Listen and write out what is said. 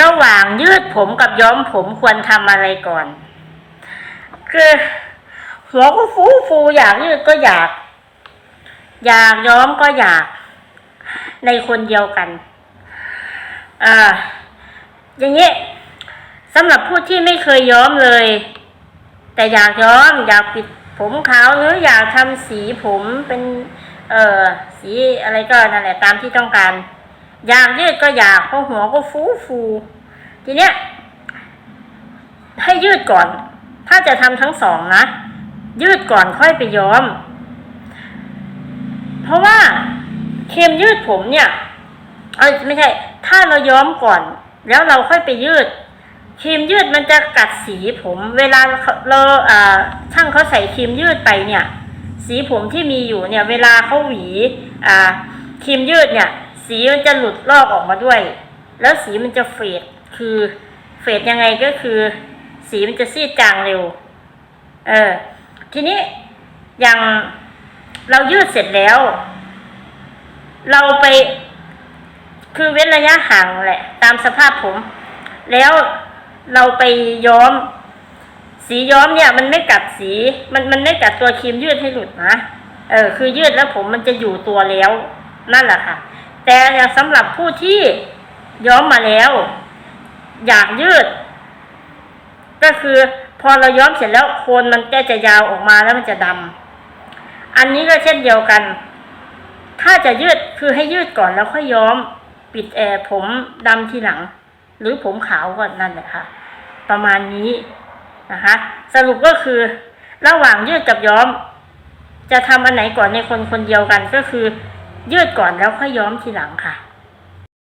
ระหว่างยืดผมกับย้อมผมควรทำอะไรก่อน คือหัวก็ฟูฟูอยากยืดก็อยาก อยากย้อมก็อยาก ในคนเดียวกันอ่าอย่างนี้สำหรับผู้ที่ไม่เคยย้อมเลย แต่อยากย้อม อยากปิดผมขาวหรืออยากทำสีผมเป็น เอ่อสีอะไรก็นั่นแหละตามที่ต้องการ อยากยืดก็อยากเพราะหัวก็ฟูฟูทีเนี้ยให้ยืดก่อน ถ้าจะทำทั้งสองนะ ยืดก่อนค่อยไปย้อม เพราะว่าครีมยืดผมเนี่ยเอ้ยไม่ใช่ ถ้าเราย้อมก่อน แล้วเราค่อยไปยืดครีมยืดมันจะกัดสีผม เวลาเราช่างเขาใส่ครีมยืดไปเนี่ย สีผมที่มีอยู่เนี่ย เวลาเขาหวีครีมยืดเนี่ย สีมันจะหลุดลอกออกมาด้วย แล้วสีมันจะเฟดคือเฟดยังไงก็คือ สีมันจะซีดจางเร็ว เออ ทีนี้อย่างเรายืดเสร็จแล้ว เราไป คือเว้นระยะห่างแหละ ตามสภาพผม แล้วเราไปย้อม สีย้อมเนี่ย มันไม่กัดสี มันมันไม่กัดตัวครีมยืดให้หลุดนะเออ คือยืดแล้วผมมันจะอยู่ตัวแล้ว นั่นแหละค่ะ แต่สำหรับผู้ที่ย้อมมาแล้ว อยากยืด ก็คือพอเราย้อมเสร็จแล้วโคนมันก็จะยาวออกมาแล้วมันจะดำอันนี้ก็เช่นเดียวกัน ถ้าจะยืดคือให้ยืดก่อนแล้วค่อยย้อมปิดแอร์ผมดำทีหลัง หรือผมขาวก่อนนั่นแหละค่ะ ประมาณนี้นะคะ สรุปก็คือระหว่างยืดกับย้อม จะทำอันไหนก่อนในคนคนเดียวกันก็คือ ยืดก่อนแล้วค่อยย้อมทีหลังค่ะ